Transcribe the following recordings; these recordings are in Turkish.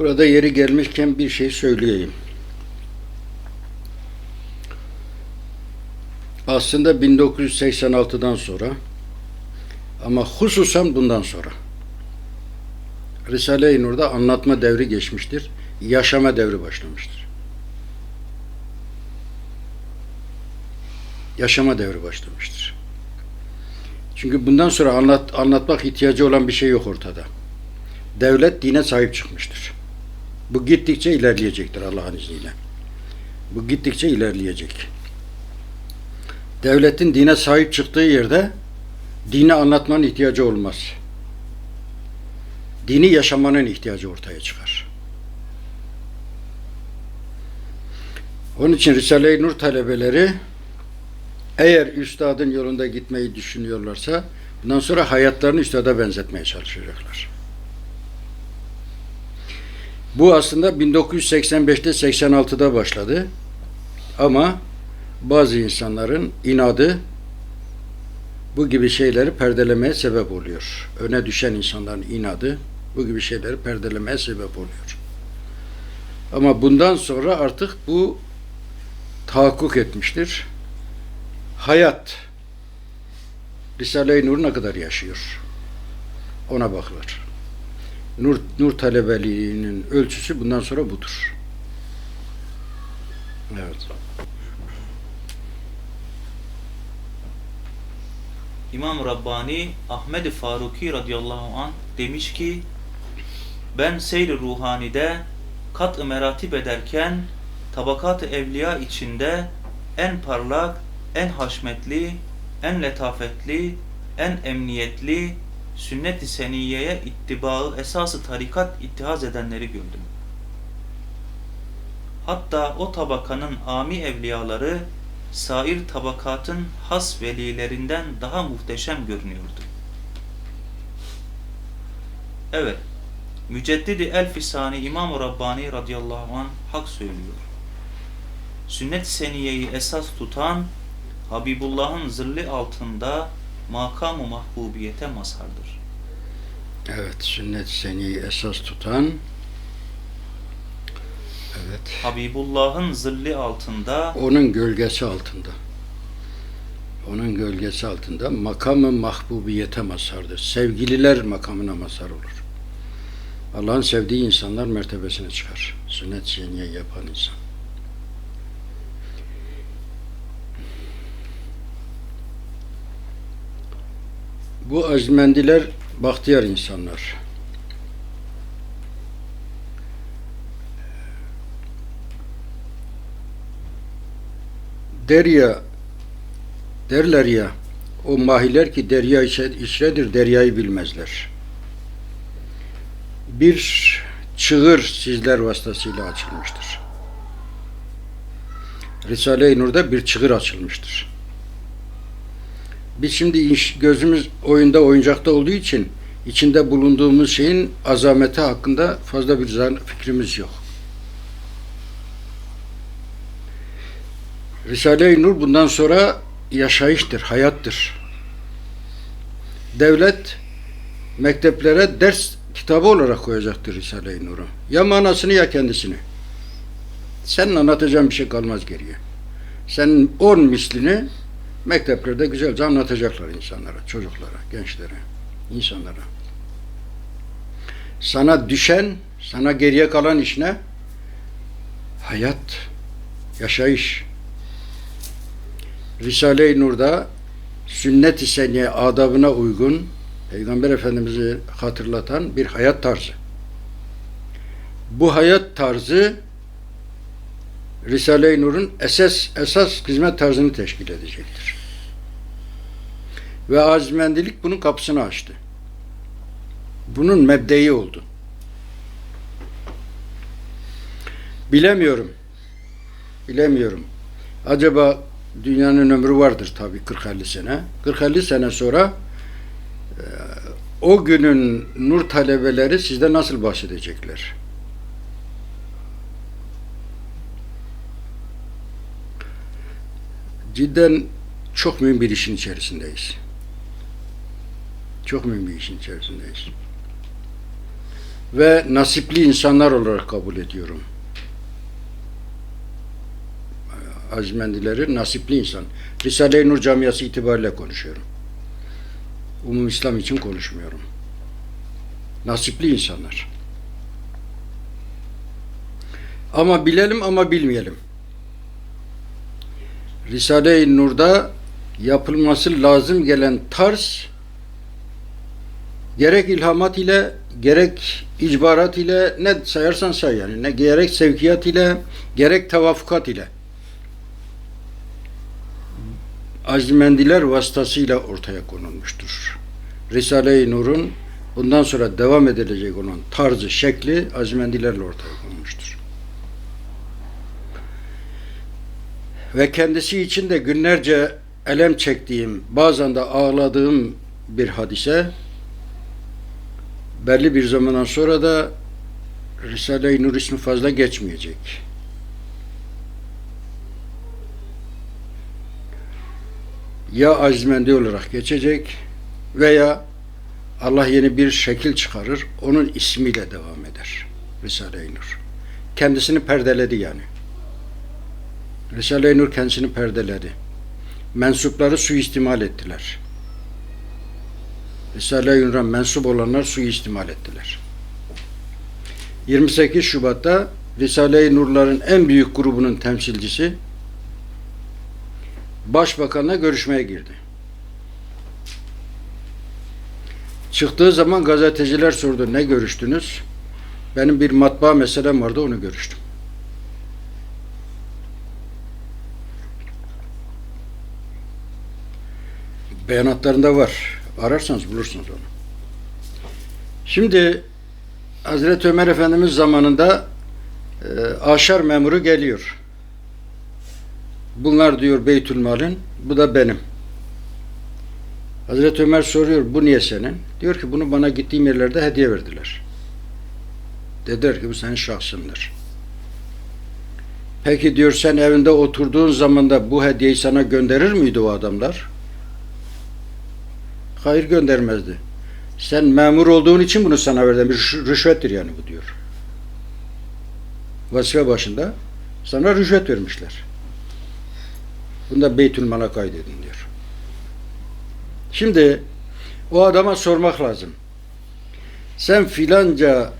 Burada yeri gelmişken bir şey söyleyeyim. Aslında 1986'dan sonra ama hususen bundan sonra Risale-i Nur'da anlatma devri geçmiştir. Yaşama devri başlamıştır. Yaşama devri başlamıştır. Çünkü bundan sonra anlat, anlatmak ihtiyacı olan bir şey yok ortada. Devlet dine sahip çıkmıştır. Bu gittikçe ilerleyecektir Allah'ın izniyle. Bu gittikçe ilerleyecek. Devletin dine sahip çıktığı yerde dini anlatmanın ihtiyacı olmaz. Dini yaşamanın ihtiyacı ortaya çıkar. Onun için Risale-i Nur talebeleri eğer üstadın yolunda gitmeyi düşünüyorlarsa bundan sonra hayatlarını üstada benzetmeye çalışacaklar. Bu aslında 1985'te 86'da başladı. Ama bazı insanların inadı bu gibi şeyleri perdelemeye sebep oluyor. Öne düşen insanların inadı bu gibi şeyleri perdelemeye sebep oluyor. Ama bundan sonra artık bu tahakkuk etmiştir. Hayat Risale-i Nur ne kadar yaşıyor? Ona bakılır. Nur, nur talebeliğinin ölçüsü bundan sonra budur. Evet. İmam Rabbani Ahmed Faruki radıyallahu an demiş ki ben seyri ruhanide kat-ı meratip ederken tabakat-ı evliya içinde en parlak, en haşmetli, en letafetli, en emniyetli, sünnet-i seniyeye ittibaı esası tarikat ittihaz edenleri gördüm. Hatta o tabakanın ami evliyaları sair tabakatın has velilerinden daha muhteşem görünüyordu. Evet, Müceddidi Elfisani İmam-ı Rabbani radıyallahu anh hak söylüyor. Sünnet-i seniyeyi esas tutan Habibullah'ın zırlı altında makam-ı mahbubiyete mazhardır. Evet, sünnet-i seniyi esas tutan Evet. Habibullah'ın zilli altında Onun gölgesi altında. Onun gölgesi altında makamı mahbubiyete mazhardır. Sevgililer makamına mazhar olur. Allah'ın sevdiği insanlar mertebesine çıkar. Sünnet seniye yapan insan. Bu azmendiler bahtiyar insanlar. Derya derler ya o mahiler ki derya içredir deryayı bilmezler. Bir çığır sizler vasıtasıyla açılmıştır. Risale-i Nur'da bir çığır açılmıştır. Biz şimdi iş- gözümüz oyunda oyuncakta olduğu için içinde bulunduğumuz şeyin azameti hakkında fazla bir zan- fikrimiz yok. Risale-i Nur bundan sonra yaşayıştır, hayattır. Devlet mekteplere ders kitabı olarak koyacaktır Risale-i Nur'u. Ya manasını ya kendisini. Senin anlatacağın bir şey kalmaz geriye. Senin on mislini mekteplerde güzelce anlatacaklar insanlara, çocuklara, gençlere, insanlara. Sana düşen, sana geriye kalan iş ne? Hayat, yaşayış. Risale-i Nur'da sünnet-i seniye adabına uygun Peygamber Efendimiz'i hatırlatan bir hayat tarzı. Bu hayat tarzı Risale-i Nur'un esas esas hizmet tarzını teşkil edecektir. Ve azmendilik bunun kapısını açtı. Bunun mebdeyi oldu. Bilemiyorum. Bilemiyorum. Acaba dünyanın ömrü vardır tabii 40-50 sene. 40-50 sene sonra e, o günün nur talebeleri sizde nasıl bahsedecekler? Cidden çok mühim bir işin içerisindeyiz. Çok mühim bir işin içerisindeyiz. ve nasipli insanlar olarak kabul ediyorum. Azimendileri nasipli insan. Risale-i Nur Camiası itibariyle konuşuyorum. Umum İslam için konuşmuyorum. Nasipli insanlar. Ama bilelim ama bilmeyelim. Risale-i Nur'da yapılması lazım gelen tarz gerek ilhamat ile gerek icbarat ile ne sayarsan say yani ne gerek sevkiyat ile gerek tevafukat ile azimendiler vasıtasıyla ortaya konulmuştur. Risale-i Nur'un bundan sonra devam edilecek olan tarzı, şekli azimendilerle ortaya konulmuştur. Ve kendisi için de günlerce elem çektiğim, bazen de ağladığım bir hadise belli bir zamandan sonra da Risale-i Nur ismi fazla geçmeyecek. Ya azmendi olarak geçecek veya Allah yeni bir şekil çıkarır, onun ismiyle devam eder. Risale-i Nur. Kendisini perdeledi yani. Risale-i Nur kendisini perdeledi. Mensupları suistimal ettiler. Risale-i Nur'a mensup olanlar suistimal ettiler. 28 Şubat'ta Risale-i Nurların en büyük grubunun temsilcisi Başbakanla görüşmeye girdi. Çıktığı zaman gazeteciler sordu ne görüştünüz? Benim bir matbaa meselem vardı onu görüştüm. Beyanatlarında var. Ararsanız bulursunuz onu. Şimdi Hazreti Ömer Efendimiz zamanında e, aşar memuru geliyor. Bunlar diyor Beytülmal'in, bu da benim. Hazreti Ömer soruyor, bu niye senin? Diyor ki bunu bana gittiğim yerlerde hediye verdiler. Dediler ki bu senin şahsındır. Peki diyor sen evinde oturduğun zaman da bu hediyeyi sana gönderir miydi o adamlar? Hayır göndermezdi. Sen memur olduğun için bunu sana verdim. Rüşvettir yani bu diyor. Vazife başında sana rüşvet vermişler. Bunu da Beytülmal'a kaydedin diyor. Şimdi o adama sormak lazım. Sen filanca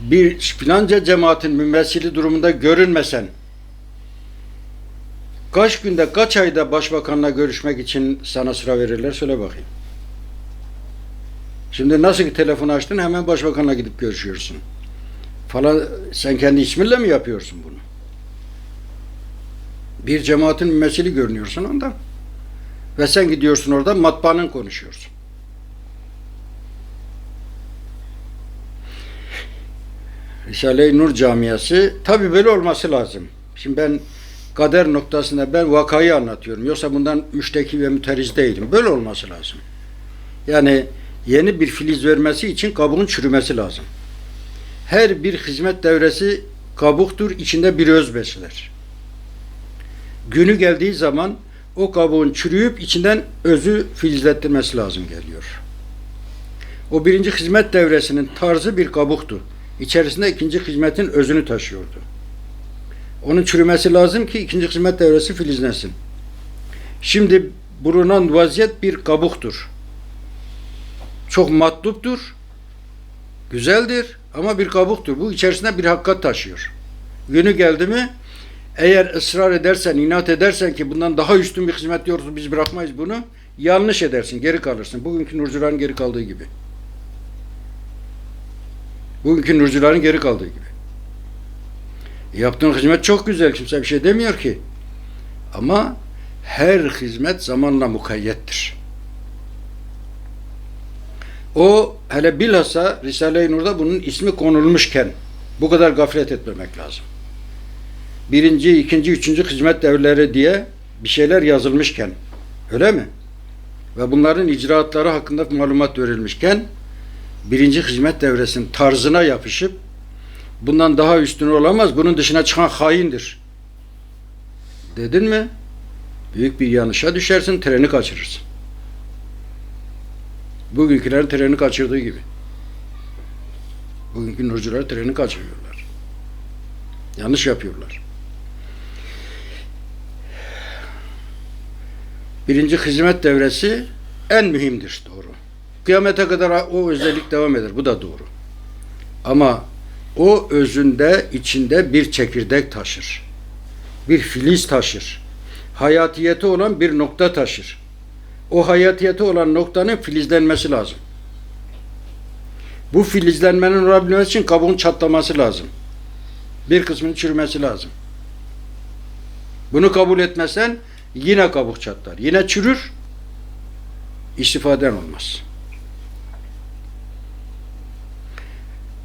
bir filanca cemaatin mümessili durumunda görünmesen kaç günde kaç ayda başbakanla görüşmek için sana sıra verirler söyle bakayım. Şimdi nasıl ki telefonu açtın hemen başbakanla gidip görüşüyorsun. Falan sen kendi isminle mi yapıyorsun bunu? Bir cemaatin mümessili görünüyorsun ondan. Ve sen gidiyorsun orada matbaanın konuşuyorsun. Risale-i Nur camiası tabi böyle olması lazım. Şimdi ben kader noktasında ben vakayı anlatıyorum. Yoksa bundan müşteki ve müteriz değilim. Böyle olması lazım. Yani yeni bir filiz vermesi için kabuğun çürümesi lazım. Her bir hizmet devresi kabuktur, içinde bir öz besler. Günü geldiği zaman o kabuğun çürüyüp içinden özü filizlettirmesi lazım geliyor. O birinci hizmet devresinin tarzı bir kabuktu. İçerisinde ikinci hizmetin özünü taşıyordu. Onun çürümesi lazım ki ikinci hizmet devresi filizlensin. Şimdi bulunan vaziyet bir kabuktur. Çok matluptur, güzeldir ama bir kabuktur. Bu içerisinde bir hakikat taşıyor. Günü geldi mi eğer ısrar edersen, inat edersen ki bundan daha üstün bir hizmet diyoruz biz bırakmayız bunu. Yanlış edersin, geri kalırsın. Bugünkü nurcuların geri kaldığı gibi. Bugünkü nurcuların geri kaldığı gibi. Yaptığın hizmet çok güzel, kimse bir şey demiyor ki. Ama her hizmet zamanla mukayyettir. O hele bilhassa Risale-i Nur'da bunun ismi konulmuşken bu kadar gaflet etmemek lazım. Birinci, ikinci, üçüncü hizmet devreleri diye bir şeyler yazılmışken öyle mi? Ve bunların icraatları hakkında malumat verilmişken birinci hizmet devresinin tarzına yapışıp bundan daha üstün olamaz, bunun dışına çıkan haindir. Dedin mi? Büyük bir yanlışa düşersin, treni kaçırırsın. Bugünkülerin treni kaçırdığı gibi. Bugünkü nurcular treni kaçırıyorlar. Yanlış yapıyorlar. Birinci hizmet devresi en mühimdir doğru. Kıyamete kadar o özellik devam eder. Bu da doğru. Ama o özünde içinde bir çekirdek taşır. Bir filiz taşır. Hayatiyeti olan bir nokta taşır. O hayatiyeti olan noktanın filizlenmesi lazım. Bu filizlenmenin olabilmesi için kabuğun çatlaması lazım. Bir kısmının çürümesi lazım. Bunu kabul etmezsen yine kabuk çatlar. Yine çürür. İstifaden olmaz.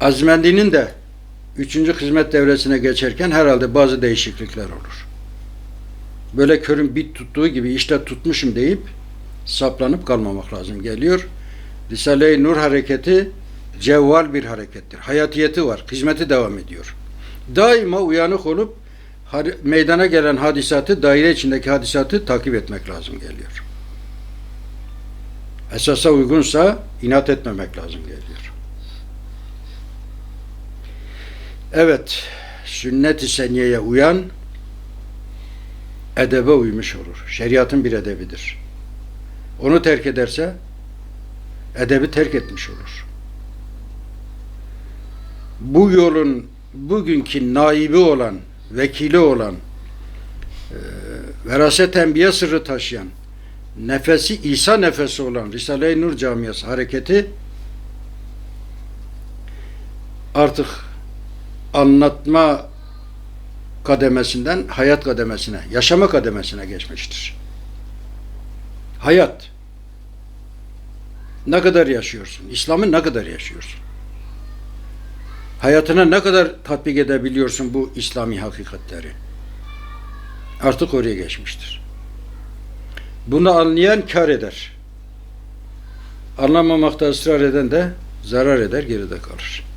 Azmendi'nin de üçüncü hizmet devresine geçerken herhalde bazı değişiklikler olur. Böyle körün bit tuttuğu gibi işte tutmuşum deyip saplanıp kalmamak lazım geliyor. Risale-i Nur hareketi cevval bir harekettir. Hayatiyeti var. Hizmeti devam ediyor. Daima uyanık olup meydana gelen hadisatı, daire içindeki hadisatı takip etmek lazım geliyor. Esasa uygunsa inat etmemek lazım geliyor. Evet, sünnet-i seniyeye uyan edebe uymuş olur. Şeriatın bir edebidir. Onu terk ederse edebi terk etmiş olur. Bu yolun bugünkü naibi olan, vekili olan, e, veraset enbiya sırrı taşıyan, nefesi İsa nefesi olan Risale-i Nur Camiası hareketi artık anlatma kademesinden hayat kademesine, yaşama kademesine geçmiştir. Hayat. Ne kadar yaşıyorsun? İslam'ı ne kadar yaşıyorsun? Hayatına ne kadar tatbik edebiliyorsun bu İslami hakikatleri? Artık oraya geçmiştir. Bunu anlayan kar eder. Anlamamakta ısrar eden de zarar eder, geride kalır.